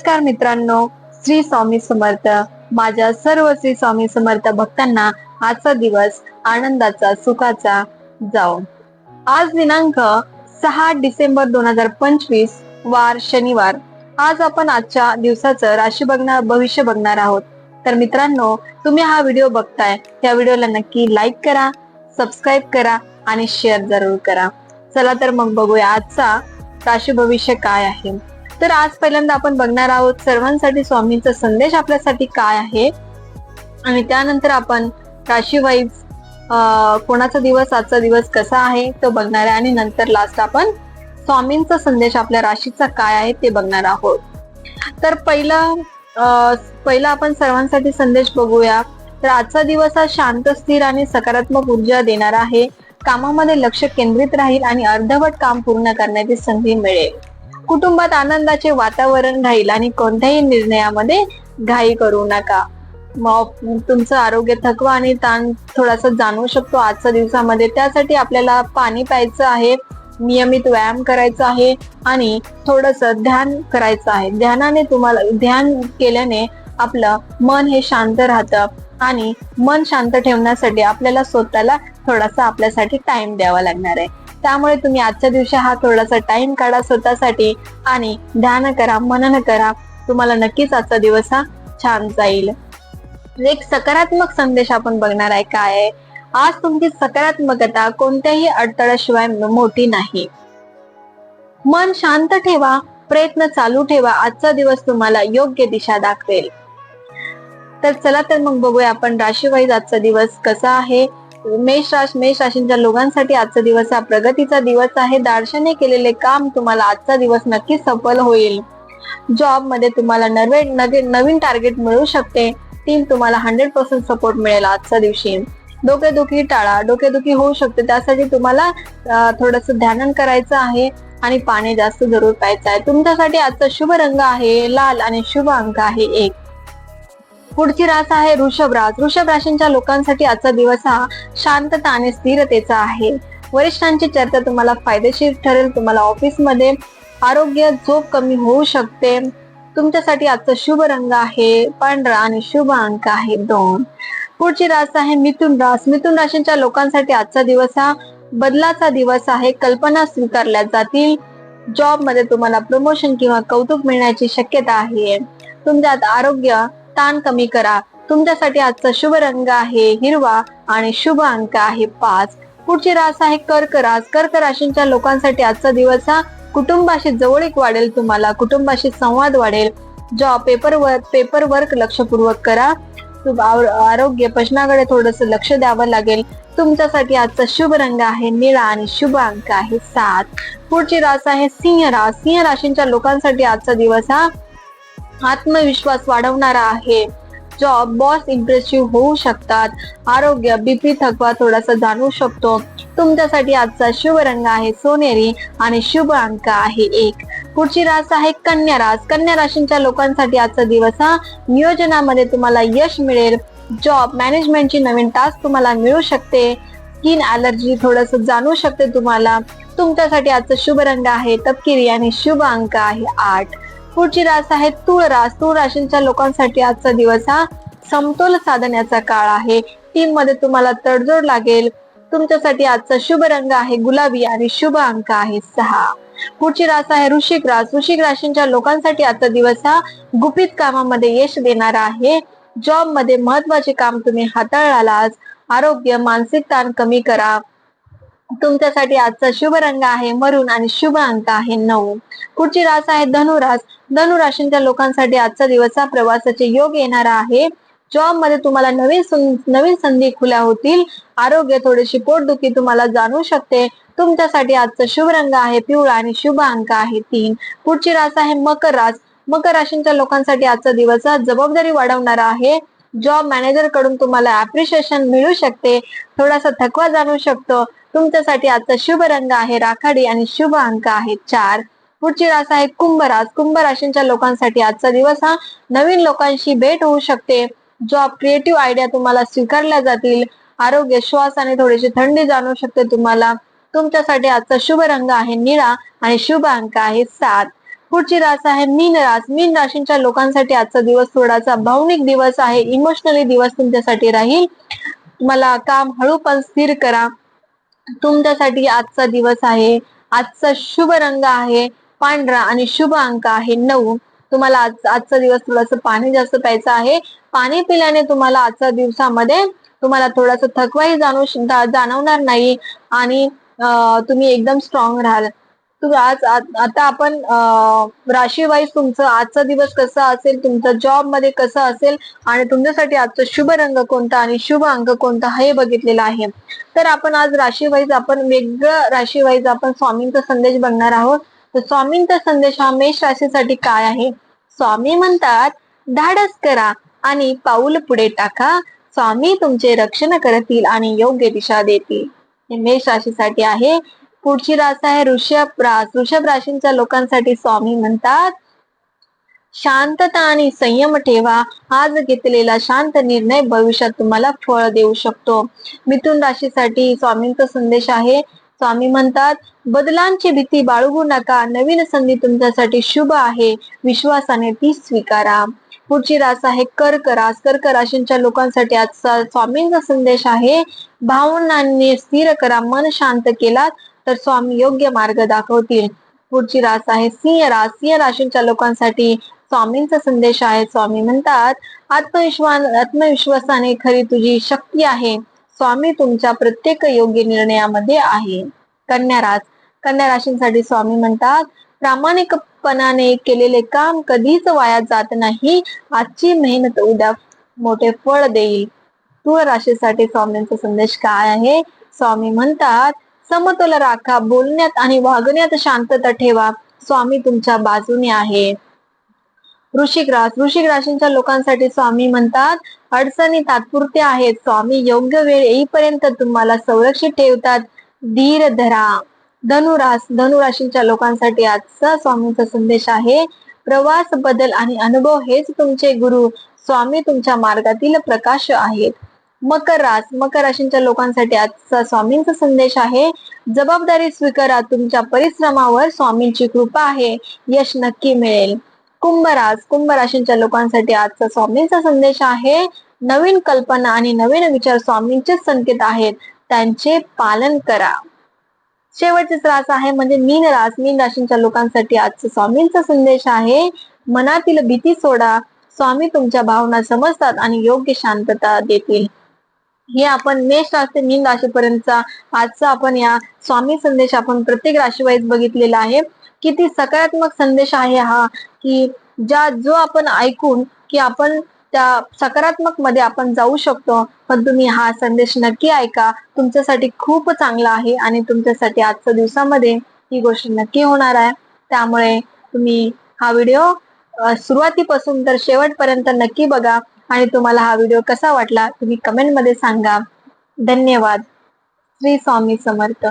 नमस्कार मित्रांनो श्री स्वामी समर्थ माझ्या सर्व श्री स्वामी समर्थ भक्तांना आजचा दिवस आनंदाचा सुखाचा जाओ आज दिनांक सहा डिसेंबर दोन हजार पंचवीस वार शनिवार. आज आपण आजच्या दिवसाचं राशी बघणार भविष्य बघणार आहोत. तर मित्रांनो तुम्ही हा व्हिडिओ बघताय त्या व्हिडिओला नक्की लाईक करा सबस्क्राईब करा आणि शेअर जरूर करा. चला तर मग बघूया आजचा राशी भविष्य काय आहे. तर आज पहिल्यांदा आपण बघणार आहोत सर्वांसाठी स्वामींचा संदेश आपल्यासाठी काय आहे. आणि त्यानंतर आपण राशी वाईज कोणाचा दिवस आजचा दिवस कसा आहे तो बघणार आहे. आणि नंतर लास्ट आपण स्वामींचा संदेश आपल्या राशीचा काय आहे ते बघणार आहोत. तर पहिला पहिला आपण सर्वांसाठी संदेश बघूया. तर आजचा दिवस हा शांत स्थिर आणि सकारात्मक ऊर्जा देणारा आहे. कामामध्ये लक्ष केंद्रित राहील आणि अर्धवट काम पूर्ण करण्याची संधी मिळेल. कुटुंबात आनंदाचे वातावरण राहील आणि कोणत्याही निर्णयामध्ये घाई करू नका. मग तुमचं आरोग्य थकवा आणि ताण थोडासा जाणवू शकतो आजच्या दिवसामध्ये. त्यासाठी आपल्याला पाणी प्यायचं आहे नियमित व्यायाम करायचा आहे आणि थोडस ध्यान करायचं आहे. ध्यानाने तुम्हाला ध्यान केल्याने आपलं मन हे शांत राहतं आणि मन शांत ठेवण्यासाठी आपल्याला स्वतःला थोडासा आपल्यासाठी टाइम द्यावा लागणार आहे. त्यामुळे तुम्ही आजच्या दिवशी हा थोडासा टाइम काढा स्वतःसाठी आणि ध्यान करा मनन करा. तुम्हाला नक्कीच आजचा दिवस हा छान जाईल. एक सकारात्मक संदेश आपण बघणार आहे काय आज तुमची सकारात्मकता कोणत्याही अडथळ्याशिवाय मोठी नाही. मन शांत ठेवा प्रयत्न चालू ठेवा आजचा दिवस तुम्हाला योग्य दिशा दाखवेल. तर चला तर मग बघूया आपण राशीवाईज आजचा दिवस कसा आहे? मेष राश मेष राशींच्या लोकांसाठी आजचा दिवस हा प्रगतीचा दिवस आहे. दार्शने केलेले काम तुम्हाला आजचा दिवस नक्की सफल होईल. जॉबमध्ये तुम्हाला नवे नवीन नवीन टार्गेट मिळू शकते. टीम तुम्हाला हंड्रेड पर्सेंट सपोर्ट मिळेल आजच्या दिवशी. डोकेदुखी टाळा डोकेदुखी होऊ शकते. त्यासाठी तुम्हाला थोडस ध्यान करायचं आहे आणि पाणी जास्त जरूर प्यायचं आहे. तुमच्यासाठी आजचा शुभ रंग आहे. लाल आणि शुभ अंक आहे एक. पुढची रास आहे ऋषभ रास ऋषभ राशींच्या लोकांसाठी आजचा दिवस हा शांतता आणि स्थिरतेचा आहे. वरिष्ठांची चर्चा तुम्हाला फायदेशीर ठरेल. तुम्हाला ऑफिसमध्ये आरोग्य झोप कमी होऊ शकते. तुमच्यासाठी आजचा शुभ रंग आहे. पांढरा आणि शुभ अंक आहे दोन. पुढची रास आहे मिथुन रास. मिथुन राशींच्या लोकांसाठी आजचा दिवस हा बदलाचा दिवस आहे. कल्पना स्वीकारल्या जातील. जॉबमध्ये तुम्हाला प्रमोशन किंवा कौतुक मिळण्याची शक्यता आहे. तुमच्यात आरोग्य ताण कमी करा. तुमच्यासाठी आजचा शुभ रंग आहे हिरवा आणि शुभ अंक आहे पाच. पुढची रास आहे कर्क रास. कर्क राशींच्या लोकांसाठी आजचा दिवस हा कुटुंबाशी जवळीक वाढेल तुम्हाला. कुटुंबाशी संवाद वाढेल. Job paper work paper work लक्षपूर्वक करा. आरोग्य पचनाकडे थोडस लक्ष द्यावं लागेल. तुमच्यासाठी आजचा शुभ रंग आहे निळा आणि शुभ अंक आहे सात. पुढची रास आहे सिंह रास. सिंह राशींच्या लोकांसाठी आजचा दिवस हा आत्मविश्वास वाढवणारा आहे. जॉब बॉस इम्प्रेसिव्ह होऊ शकतात. आरोग्य बीपी थकवा थोडासा जाणवू शकतो. तुमच्यासाठी आजचा शुभ रंग आहे. सोनेरी आणि शुभ अंक आहे एक. पुढची रास आहे कन्या रास. कन्या राशींच्या लोकांसाठी आजचा दिवस हा नियोजनामध्ये तुम्हाला यश मिळेल. जॉब मॅनेजमेंटची नवीन टास्क तुम्हाला मिळू शकते. स्किन अलर्जी थोडस जाणू शकते तुम्हाला. तुमच्यासाठी आजचा शुभ रंग आहे. तपकिरी आणि शुभ अंक आहे आठ. पुढची रास आहे तूळ रास. तूळ राशींच्या लोकांसाठी आजचा दिवस हा समतोल साधण्याचा काळ आहे. टीममध्ये तुम्हाला तडजोड लागेल. तुमच्यासाठी आजचा शुभ रंग आहे गुलाबी आणि शुभ अंक आहे सहा. पुढची रास आहे ऋषिक रास. ऋषिक राशींच्या लोकांसाठी आजचा दिवस हा गुपित कामामध्ये यश देणारा आहे. जॉबमध्ये महत्त्वाचे काम तुम्ही हाताळालाच. आरोग्य मानसिक ताण कमी करा. तुमच्यासाठी आजचा शुभ रंग आहे मरून आणि शुभ अंक आहे नऊ. पुढची रास आहे धनुरास. धनुराशींच्या लोकांसाठी आजचा दिवस हा प्रवासाचे योग येणारा आहे. जॉबमध्ये तुम्हाला नवीन नवीन संधी खुल्या होतील. आरोग्य थोडीशी पोटदुखी तुम्हाला जाणवू शकते. तुमच्यासाठी आजचा शुभ रंग आहे पिवळा आणि शुभ अंक आहे तीन. पुढची रास आहे मकर रास. मकर राशींच्या लोकांसाठी आजचा दिवस जबाबदारी वाढवणारा आहे. जॉब मॅनेजरकडून तुम्हाला अप्रिशिएशन मिळू शकते. थोडासा थकवा जाणवू शकतो. तुमच्यासाठी आजचा शुभ रंग आहे राखाडी आणि शुभ अंक आहे चार. पुढची रास आहे कुंभरास. कुंभ राशींच्या लोकांसाठी आजचा दिवस हा नवीन लोकांशी भेट होऊ शकते. जॉब क्रिएटिव्ह आयडिया तुम्हाला स्वीकारल्या जातील. आरोग्य श्वास आणि थोडीशी थंडी जाणवू शकते तुम्हाला. तुमच्यासाठी आजचा शुभ रंग आहे निळा आणि शुभ अंक आहे सात. पुढची रास आहे मीन रास. मीन राशींच्या लोकांसाठी आजचा दिवस थोडासा भावनिक दिवस आहे. इमोशनली दिवस तुमच्यासाठी राहील. मला काम हळू पण स्थिर करा. तुमच्यासाठी आजचा दिवस आहे. आजचा शुभ रंग आहे. पांढरा आणि शुभ अंक आहे नऊ. तुम्हाला आज आजचा दिवस थोडस पाणी जास्त प्यायचं आहे. पाणी पिल्याने तुम्हाला आजच्या दिवसामध्ये तुम्हाला थोडस थकवाही जाणू जाणवणार नाही. आणि तुम्ही एकदम स्ट्रॉंग राहाल. तुम्ही आज आता आपण राशी वाईज तुमचं आजचा दिवस कसा असेल तुमचा जॉबमध्ये कसा असेल आणि तुमच्यासाठी आजचा शुभ रंग कोणता आणि शुभ अंक कोणता हे बघितलेलं आहे. तर आपण आज राशी वाईज आपण वेगळं राशी वाईज आपण स्वामींचा संदेश बघणार आहोत. तर स्वामींचा संदेश हा मेष राशीसाठी काय आहे? स्वामी म्हणतात धाडस करा आणि पाऊल पुढे टाका. स्वामी तुमचे रक्षण करतील आणि योग्य दिशा देतील. हे मेष राशीसाठी आहे. पुढची रास आहे ऋषभ रास ऋषभ राशींच्या लोकांसाठी स्वामी म्हणतात शांतता आणि संयम ठेवा. आज घेतलेला शांत निर्णय भविष्यात तुम्हाला फळ देऊ शकतो. मिथुन राशीसाठी स्वामींचा संदेश आहे. स्वामी म्हणतात बदलांची भीती बाळगू नका. नवीन संधी तुमच्यासाठी शुभ आहे. विश्वासाने ती स्वीकारा. पुढची रास आहे कर्क रास. कर्क राशींच्या लोकांसाठी आजचा स्वामींचा संदेश आहे. भावनांनी स्थिर करा. मन शांत केलात तर स्वामी योग्य मार्ग दाखवतील. पुढची रास आहे सिंह रास. सिंह राशींच्या लोकांसाठी स्वामींचा संदेश आहे. स्वामी म्हणतात आत्मविश्वास आत्मविश्वासाने खरी तुझी शक्ती आहे. स्वामी तुमच्या प्रत्येक योग्य निर्णयामध्ये आहे. कन्या रास. कन्या राशींसाठी स्वामी म्हणतात प्रामाणिकपणाने केलेले काम कधीच वाया जात नाही. आजची मेहनत उद्या मोठे फळ देईल. तुळ राशीसाठी स्वामींचा संदेश काय आहे? स्वामी म्हणतात समतोल राखा बोलण्यात आणि वागण्यात शांतता ठेवा. स्वामी तुमच्या बाजूने आहे. वृशिक रास वृशिक राशींच्या लोकांसाठी स्वामी म्हणतात अडचणी तात्पुरत्या आहेत. स्वामी योग्य वेळ येईपर्यंत तुम्हाला संरक्षित ठेवतात. धीर धरा. धनुरास धनुराशींच्या लोकांसाठी आजचा स्वामींचा संदेश आहे. प्रवास बदल आणि अनुभव हेच तुमचे गुरु. स्वामी तुमच्या मार्गातील प्रकाश आहेत. मकर रास मकर राशींच्या लोकांसाठी आजचा स्वामींचा संदेश आहे. जबाबदारी स्वीकारा तुमच्या परिश्रमावर स्वामींची कृपा आहे. यश नक्की मिळेल. कुंभराज कुंभ राशींच्या लोकांसाठी आजचा स्वामींचा संदेश आहे. नवीन कल्पना आणि नवीन विचार स्वामींचे संकेत आहेत. त्यांचे पालन करा. शेवटचे रास आहे म्हणजे मीन रास मीन राशींच्या लोकांसाठी आजचा स्वामींचा संदेश आहे. मनातील भीती सोडा. स्वामी तुमच्या भावना समजतात आणि योग्य शांतता देतील. हे आपण मेष राशी मीन राशीपर्यंतचा आजचा आपण या स्वामी संदेश आपण प्रत्येक राशीवाईज बघितलेला आहे. किती सकारात्मक संदेश आहे हा की ज्या जो आपण ऐकून की आपण त्या सकारात्मकमध्ये आपण जाऊ शकतो. पण तुम्ही हा संदेश नक्की ऐका. तुमच्यासाठी खूप चांगला आहे आणि तुमच्यासाठी आजच्या दिवसामध्ये ही गोष्ट नक्की होणार आहे. त्यामुळे तुम्ही हा व्हिडिओ सुरुवातीपासून तर शेवटपर्यंत नक्की बघा. आणि तुम्हाला हा व्हिडिओ कसा वाटला तुम्ही कमेंटमध्ये सांगा. धन्यवाद. श्री स्वामी समर्थ.